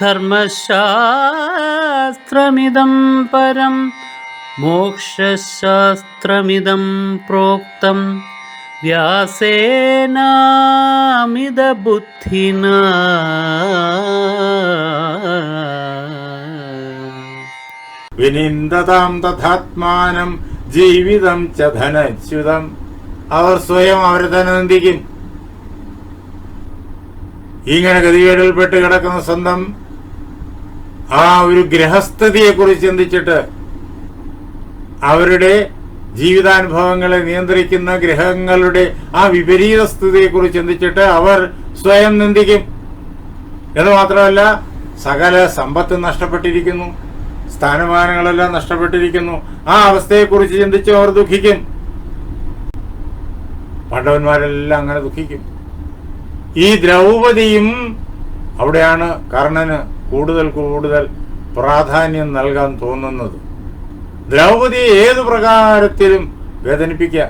ധർമ്മശാസ്ത്രമിദം പരം മോക്ഷശാസ്ത്രമിതം പ്രോക്തം. വ്യാസേനാമിതബുദ്ധിന. വിനിന്ദതാം തഥാത്മാനം ജീവിതം ച ധനച്യുതം. അവർ സ്വയം അവരെ തന്നെ നിന്ദിക്കും. ഇങ്ങനെ ഗതികേടിൽപ്പെട്ട് കിടക്കുന്ന സ്വന്തം ആ ഒരു ഗ്രഹസ്ഥിതിയെ കുറിച്ച് ചിന്തിച്ചിട്ട് അവരുടെ ജീവിതാനുഭവങ്ങളെ നിയന്ത്രിക്കുന്ന ഗ്രഹങ്ങളുടെ ആ വിപരീത സ്ഥിതിയെ കുറിച്ച് ചിന്തിച്ചിട്ട് അവർ സ്വയം നിന്ദിക്കും. എന്ന് മാത്രമല്ല സകല സമ്പത്ത് നഷ്ടപ്പെട്ടിരിക്കുന്നു. സ്ഥാനമാനങ്ങളെല്ലാം നഷ്ടപ്പെട്ടിരിക്കുന്നു. ആ അവസ്ഥയെക്കുറിച്ച് ചിന്തിച്ച് അവർ ദുഃഖിക്കും. പാണ്ഡവന്മാരെല്ലാം അങ്ങനെ ദുഃഖിക്കും. ഈ ദ്രൗപതിയും അവിടെയാണ് കർണന് കൂടുതൽ കൂടുതൽ പ്രാധാന്യം നൽകാൻ തോന്നുന്നത്. ദ്രൗപതിയെ ഏതു പ്രകാരത്തിലും വേദനിപ്പിക്കുക.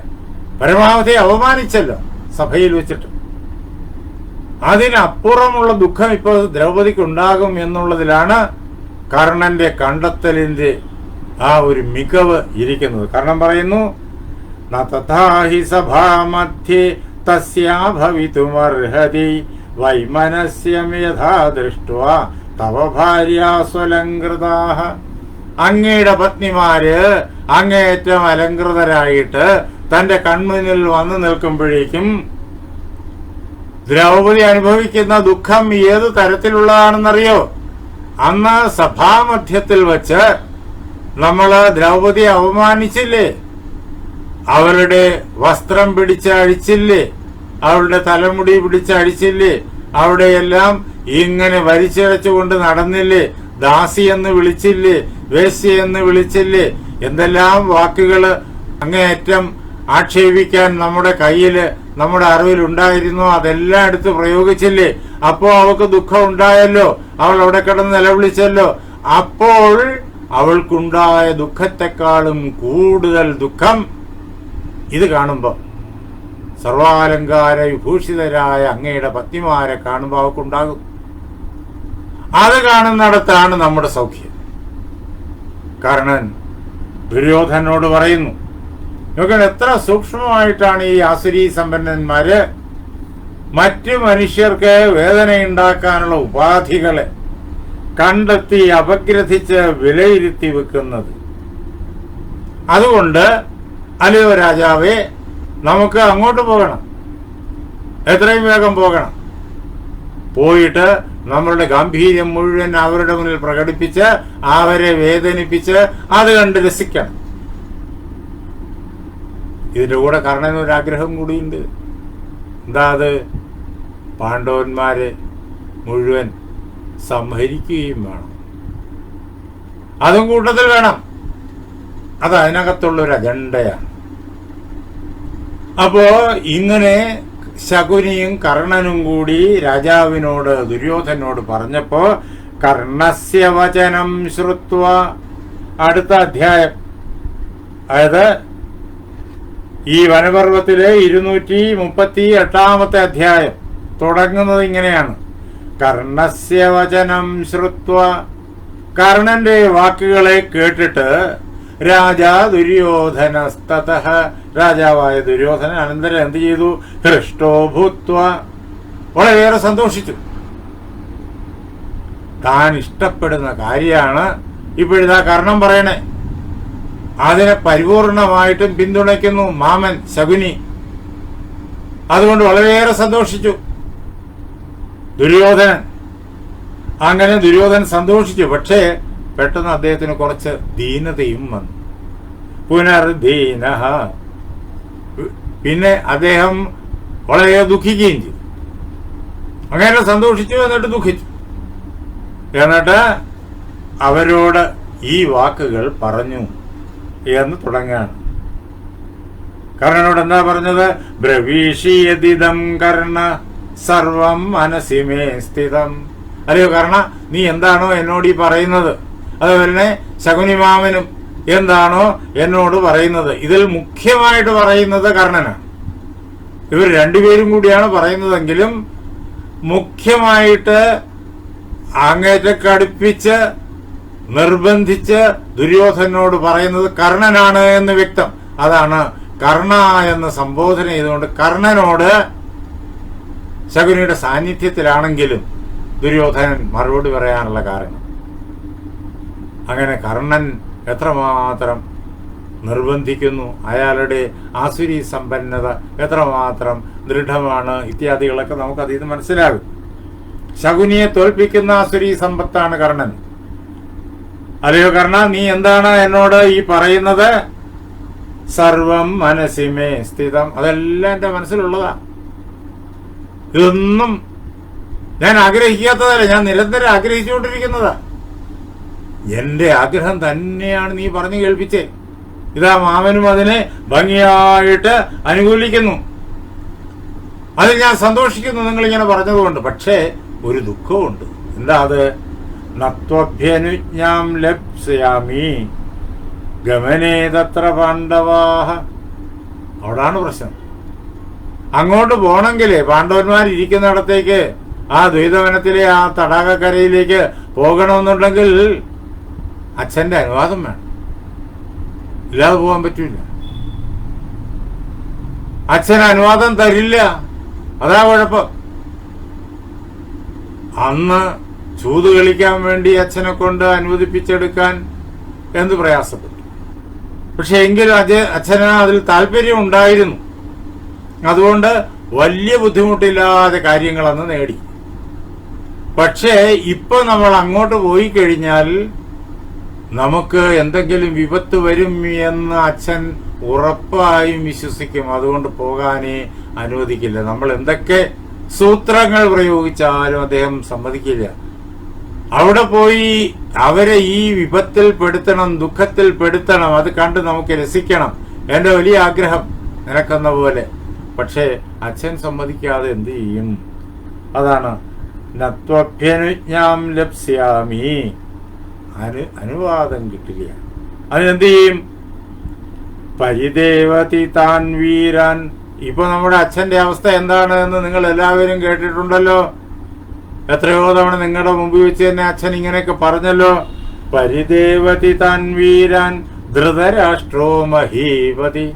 പരമാവധി അവമാനിച്ചല്ലോ സഭയിൽ വെച്ചിട്ട്. അതിനപ്പുറമുള്ള ദുഃഖം ഇപ്പോൾ ദ്രൗപദിക്ക് ഉണ്ടാകും എന്നുള്ളതിലാണ് കർണന്റെ കണ്ടെത്തലിന്റെ ആ ഒരു മികവ് ഇരിക്കുന്നത്. കാരണം പറയുന്നു "ന തഥാ ഹി സഭാമധ്യേ ഭവിതുമർഹതി വൈമനസ്യം യഥാ ദൃഷ്ട്വാ തവ ഭാര്യാസ്വലങ്കൃതാഹ അങ്ങയുടെ പത്നിമാര് അങ്ങേയറ്റം അലങ്കൃതരായിട്ട് തന്റെ കൺമുന്നിൽ വന്നു നിൽക്കുമ്പോഴേക്കും ദ്രൗപദി അനുഭവിക്കുന്ന ദുഃഖം ഏത് തരത്തിലുള്ളതാണെന്നറിയോ? അന്ന് സഭാമധ്യത്തിൽ വച്ച് നമ്മൾ ദ്രൗപദിയെ അവമാനിച്ചില്ലേ അവരുടെ വസ്ത്രം പിടിച്ച് അഴിച്ചില്ലേ അവരുടെ തലമുടി പിടിച്ച് അഴിച്ചില്ലേ അവിടെയെല്ലാം ഇങ്ങനെ വലിച്ചിഴച്ചുകൊണ്ട് നടന്നില്ലേ? ദാസി എന്ന് വിളിച്ചില്ലേ? വേശ്യ എന്ന് വിളിച്ചില്ലേ? എന്തെല്ലാം വാക്കുകൾ അങ്ങേയറ്റം ആക്ഷേപിക്കാൻ നമ്മുടെ കയ്യിൽ നമ്മുടെ അറിവിൽ ഉണ്ടായിരുന്നു? അതെല്ലാം എടുത്ത് പ്രയോഗിച്ചില്ലേ? അപ്പോ അവൾക്ക് ദുഃഖം ഉണ്ടായല്ലോ. അവൾ അവിടെ കിടന്ന് നിലവിളിച്ചല്ലോ. അപ്പോൾ അവൾക്കുണ്ടായ ദുഃഖത്തെക്കാളും കൂടുതൽ ദുഃഖം ഇത് കാണുമ്പോ. സർവാലങ്കാര വിഭൂഷിതരായ അങ്ങയുടെ പത്നിമാരെ കാണുമ്പോൾ അവൾക്കുണ്ടാകും. അത് കാണുന്നിടത്താണ് നമ്മുടെ സൗഖ്യം. കാരണം ദുര്യോധനോട് പറയുന്നു നോക്കാൻ എത്ര സൂക്ഷ്മമായിട്ടാണ് ഈ ആസുരി സമ്പന്നന്മാര് മറ്റ് മനുഷ്യർക്ക് വേദനയുണ്ടാക്കാനുള്ള ഉപാധികളെ കണ്ടെത്തി അപഗ്രഥിച്ച് വിലയിരുത്തി വെക്കുന്നത്. അതുകൊണ്ട് അല്ലയോ രാജാവേ നമുക്ക് അങ്ങോട്ട് പോകണം. എത്രയും വേഗം പോകണം. പോയിട്ട് നമ്മളുടെ ഗാംഭീര്യം മുഴുവൻ അവരുടെ മുന്നിൽ പ്രകടിപ്പിച്ച് അവരെ വേദനിപ്പിച്ച് അത് കണ്ട് രസിക്കണം. ഇതിന്റെ കൂടെ കർണന് ഒരു ആഗ്രഹം കൂടിയുണ്ട്. എന്താ അത്? പാണ്ഡവന്മാരെ മുഴുവൻ സംഹരിക്കുകയും വേണം. അതും കൂട്ടത്തിൽ വേണം. അത് അതിനകത്തുള്ള ഒരു അജണ്ടയാണ്. അപ്പോ ഇങ്ങനെ ശകുനിയും കർണനും കൂടി രാജാവിനോട് ദുര്യോധനോട് പറഞ്ഞപ്പോ കർണസ്യ വചനം ശ്രുത്വ. അടുത്ത അധ്യായം. അതായത് ഈ വനപർവത്തിലെ ഇരുന്നൂറ്റി മുപ്പത്തി എട്ടാമത്തെ അധ്യായം തുടങ്ങുന്നത് ഇങ്ങനെയാണ്. കർണസ്യ വചനം ശ്രുത്വ. കർണന്റെ വാക്കുകളെ കേട്ടിട്ട് രാജാ ദുര്യോധനസ്തത. രാജാവായ ദുര്യോധന അനന്തരം എന്ത് ചെയ്തു? ഹൃഷ്ടോ ഭൂത്വ. വളരെയേറെ സന്തോഷിച്ചു. താൻ ഇഷ്ടപ്പെടുന്ന കാര്യമാണ് ഇപ്പോഴിതാ കർണം പറയണേ. അതിനെ പരിപൂർണമായിട്ടും പിന്തുണയ്ക്കുന്നു മാമൻ ശകുനി. അതുകൊണ്ട് വളരെയേറെ സന്തോഷിച്ചു. ദുര്യോധനൻ. അങ്ങനെ ദുര്യോധനൻ സന്തോഷിച്ചു. പക്ഷേ പെട്ടെന്ന് അദ്ദേഹത്തിന് കുറച്ച് ദീനതയും വന്നു. പുനർദീന പിന്നെ അദ്ദേഹം വളരെ ദുഃഖിക്കുകയും ചെയ്തു. അങ്ങനെ സന്തോഷിച്ചു എന്നിട്ട് ദുഃഖിച്ചു. എന്നിട്ട് അവരോട് ഈ വാക്കുകൾ പറഞ്ഞു എന്ന് തുടങ്ങുകയാണ്. കർണനോട് എന്താ പറഞ്ഞത്? ബ്രവീഷിയതിദം കർണ സർവം മനസ്സിമേ സ്ഥിതം. അല്ലയോ കർണ നീ എന്താണോ എന്നോട് ഈ പറയുന്നത്? അതുപോലെ തന്നെ ശകുനിമാമനും എന്താണോ എന്നോട് പറയുന്നത്. ഇതിൽ മുഖ്യമായിട്ട് പറയുന്നത് കർണനാണ് ഇവർ രണ്ടുപേരും കൂടിയാണ് പറയുന്നതെങ്കിലും മുഖ്യമായിട്ട് അങ്ങേറ്റ കടുപ്പിച്ച് നിർബന്ധിച്ച് ദുര്യോധനോട് പറയുന്നത് കർണനാണ് എന്ന് വ്യക്തം. അതാണ് കർണ എന്ന് സംബോധന ചെയ്തുകൊണ്ട് കർണനോട് ശകുനിയുടെ സാന്നിധ്യത്തിലാണെങ്കിലും ദുര്യോധനൻ മറുപടി പറയാനുള്ള കാരണം. അങ്ങനെ കർണൻ എത്രമാത്രം നിർബന്ധിക്കുന്നു? അയാളുടെ ആസുരി സമ്പന്നത എത്രമാത്രം ദൃഢമാണ്? ഇത്യാദികളൊക്കെ നമുക്ക് അതിൽ മനസ്സിലാകും. ശകുനിയെ തോൽപ്പിക്കുന്ന ആസുരി സമ്പത്താണ് കർണൻ. അല്ലയോ കർണ നീ എന്താണ് എന്നോട് ഈ പറയുന്നത്? സർവം മനസ്സിമേ സ്ഥിതം. അതെല്ലാം എന്റെ മനസ്സിലുള്ളതാ. ഇതൊന്നും ഞാൻ ആഗ്രഹിക്കാത്തതല്ല ഞാൻ നിരന്തരം ആഗ്രഹിച്ചുകൊണ്ടിരിക്കുന്നതാ. എന്റെ ആഗ്രഹം തന്നെയാണ് നീ പറഞ്ഞു കേൾപ്പിച്ചേ. ഇതാ മാമനും അതിനെ ഭംഗിയായിട്ട് അനുകൂലിക്കുന്നു. അതിൽ ഞാൻ സന്തോഷിക്കുന്നു നിങ്ങൾ ഇങ്ങനെ പറഞ്ഞതുകൊണ്ട്. പക്ഷേ ഒരു ദുഃഖമുണ്ട് എന്താ അത്? നത്വഭ്യനുജ്ഞാം ലപ്സ്യാമി. ഗമനേ തത്ര പാണ്ഡവാഹ. അവിടാണ് പ്രശ്നം. അങ്ങോട്ട് പോകണമെങ്കിൽ പാണ്ഡവന്മാർ ഇരിക്കുന്നിടത്തേക്ക് ആ ദ്വൈതവനത്തിലെ ആ തടാകക്കരയിലേക്ക് പോകണമെന്നുണ്ടെങ്കിൽ അച്ഛന്റെ അനുവാദം വേണം. ഇല്ലാതെ പോകാൻ പറ്റൂല. അച്ഛൻ അനുവാദം തരില്ല. അതാ കുഴപ്പം. അന്ന് ചൂത് കളിക്കാൻ വേണ്ടി അച്ഛനെ കൊണ്ട് അനുവദിപ്പിച്ചെടുക്കാൻ എന്ത് പ്രയാസപ്പെട്ടു? പക്ഷെ എങ്കിലും അജ അച്ഛന് അതിൽ താല്പര്യം ഉണ്ടായിരുന്നു. അതുകൊണ്ട് വലിയ ബുദ്ധിമുട്ടില്ലാതെ കാര്യങ്ങളന്ന് നേടി. പക്ഷേ ഇപ്പൊ നമ്മൾ അങ്ങോട്ട് പോയി കഴിഞ്ഞാൽ നമുക്ക് എന്തെങ്കിലും വിപത്ത് വരും എന്ന് അച്ഛൻ ഉറപ്പായും വിശ്വസിക്കും. അതുകൊണ്ട് പോകാനേ അനുവദിക്കില്ല. നമ്മൾ എന്തൊക്കെ സൂത്രങ്ങൾ പ്രയോഗിച്ചാലും അദ്ദേഹം സമ്മതിക്കില്ല. അവിടെ പോയി അവരെ ഈ വിപത്തിൽ പെടുത്തണം ദുഃഖത്തിൽ പെടുത്തണം അത് കണ്ട് നമുക്ക് രസിക്കണം. എന്റെ വലിയ ആഗ്രഹം നിനക്കെന്ന പോലെ. പക്ഷേ അച്ഛൻ സമ്മതിക്കാതെ എന്ത് ചെയ്യും? അതാണ്. നത്വഭ്യനുജ്ഞാം ലപ്സ്യാമി. അനു അനുവാദം കിട്ടില്ല. അതിനെന്ത് ചെയ്യും പരിദേവതി താൻ വീരാൻ. ഇപ്പൊ നമ്മുടെ അച്ഛന്റെ അവസ്ഥ എന്താണ് എന്ന് നിങ്ങൾ എല്ലാവരും കേട്ടിട്ടുണ്ടല്ലോ. എത്രയോ തവണ നിങ്ങളുടെ മുമ്പിൽ വെച്ച് തന്നെ അച്ഛൻ ഇങ്ങനെയൊക്കെ പറഞ്ഞല്ലോ. പരിദേവതി താൻ വീരാൻ ധൃതരാഷ്ട്രോ മഹീപതി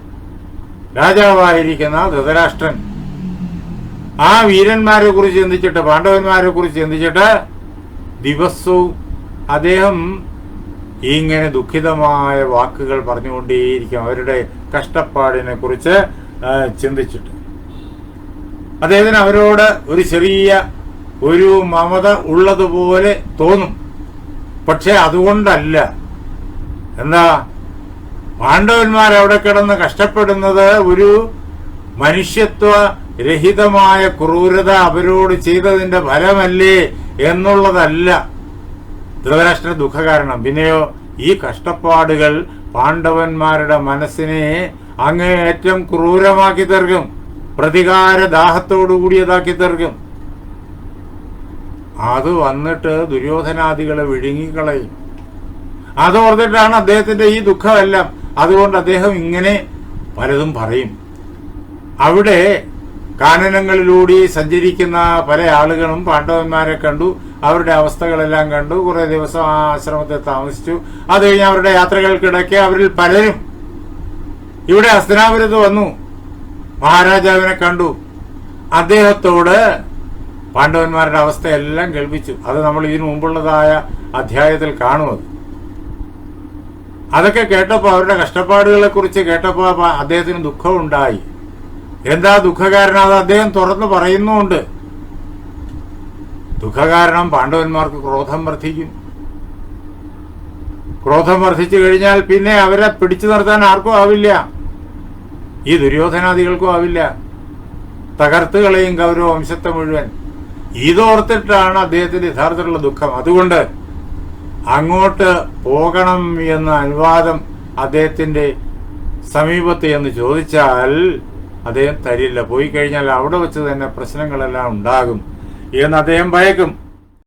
രാജാവായിരിക്കുന്ന ധൃതരാഷ്ട്രൻ. ആ വീരന്മാരെ കുറിച്ച് ചിന്തിച്ചിട്ട് പാണ്ഡവന്മാരെ കുറിച്ച് ചിന്തിച്ചിട്ട് ദിവസവും അദ്ദേഹം ഇങ്ങനെ ദുഃഖിതമായ വാക്കുകൾ പറഞ്ഞുകൊണ്ടേയിരിക്കും അവരുടെ കഷ്ടപ്പാടിനെ കുറിച്ച് ചിന്തിച്ചിട്ട്. അദ്ദേഹത്തിന് അവരോട് ഒരു ചെറിയ ഒരു മമത ഉള്ളതുപോലെ തോന്നും. പക്ഷെ അതുകൊണ്ടല്ല. എന്താ? പാണ്ഡവന്മാർ അവിടെ കിടന്ന് കഷ്ടപ്പെടുന്നത് ഒരു മനുഷ്യത്വ രഹിതമായ ക്രൂരത അവരോട് ചെയ്തതിന്റെ ഫലമല്ലേ എന്നുള്ളതല്ല. ധൃതരാഷ്ട്ര ദുഃഖകാരണം. പിന്നെയോ ഈ കഷ്ടപ്പാടുകൾ പാണ്ഡവന്മാരുടെ മനസ്സിനെ അങ്ങേയറ്റം ക്രൂരമാക്കി തീർക്കും പ്രതികാര ദാഹത്തോടു കൂടിയതാക്കി തീർക്കും അത് വന്നിട്ട് ദുര്യോധനാദികളെ വിഴുങ്ങിക്കളയും. അതോർത്തിട്ടാണ് അദ്ദേഹത്തിന്റെ ഈ ദുഃഖമെല്ലാം. അതുകൊണ്ട് അദ്ദേഹം ഇങ്ങനെ പലതും പറയും. അവിടെ കാനനങ്ങളിലൂടെ സഞ്ചരിക്കുന്ന പല ആളുകളും പാണ്ഡവന്മാരെ കണ്ടു. അവരുടെ അവസ്ഥകളെല്ലാം കണ്ടു. കുറെ ദിവസം ആ ആശ്രമത്തിൽ താമസിച്ചു. അത് കഴിഞ്ഞ് അവരുടെ യാത്രകൾക്കിടയ്ക്ക് അവരിൽ പലരും ഇവിടെ ഹസ്തനാപുരത്ത് വന്നു. മഹാരാജാവിനെ കണ്ടു. അദ്ദേഹത്തോട് പാണ്ഡവന്മാരുടെ അവസ്ഥയെല്ലാം കേൾപ്പിച്ചു. അത് നമ്മൾ ഇതിനു മുമ്പുള്ളതായ അധ്യായത്തിൽ കാണുമത് അതൊക്കെ കേട്ടപ്പോൾ അവരുടെ കഷ്ടപ്പാടുകളെ കുറിച്ച് കേട്ടപ്പോൾ അദ്ദേഹത്തിന് ദുഃഖമുണ്ടായി. എന്താ ദുഃഖകാരണം അത് അദ്ദേഹം തുറന്നു പറയുന്നുമുണ്ട്. ദുഃഖകാരണം പാണ്ഡവന്മാർക്ക് ക്രോധം വർദ്ധിക്കും. ക്രോധം വർദ്ധിച്ചു കഴിഞ്ഞാൽ പിന്നെ അവരെ പിടിച്ചു നിർത്താൻ ആർക്കും ആവില്ല. ഈ ദുര്യോധനാദികൾക്കും ആവില്ല. തകർത്ത് കളയും കൗരവ വംശത്തെ മുഴുവൻ. ഇതോർത്തിട്ടാണ് അദ്ദേഹത്തിന്റെ യഥാർത്ഥത്തിലുള്ള ദുഃഖം. അതുകൊണ്ട് അങ്ങോട്ട് പോകണം എന്ന അനുവാദം അദ്ദേഹത്തിന്റെ സമീപത്ത് എന്ന് ചോദിച്ചാൽ അദ്ദേഹം തരില്ല. പോയി കഴിഞ്ഞാൽ അവിടെ വെച്ച് തന്നെ പ്രശ്നങ്ങളെല്ലാം ഉണ്ടാകും. എന്ന് അദ്ദേഹം ഭയക്കും.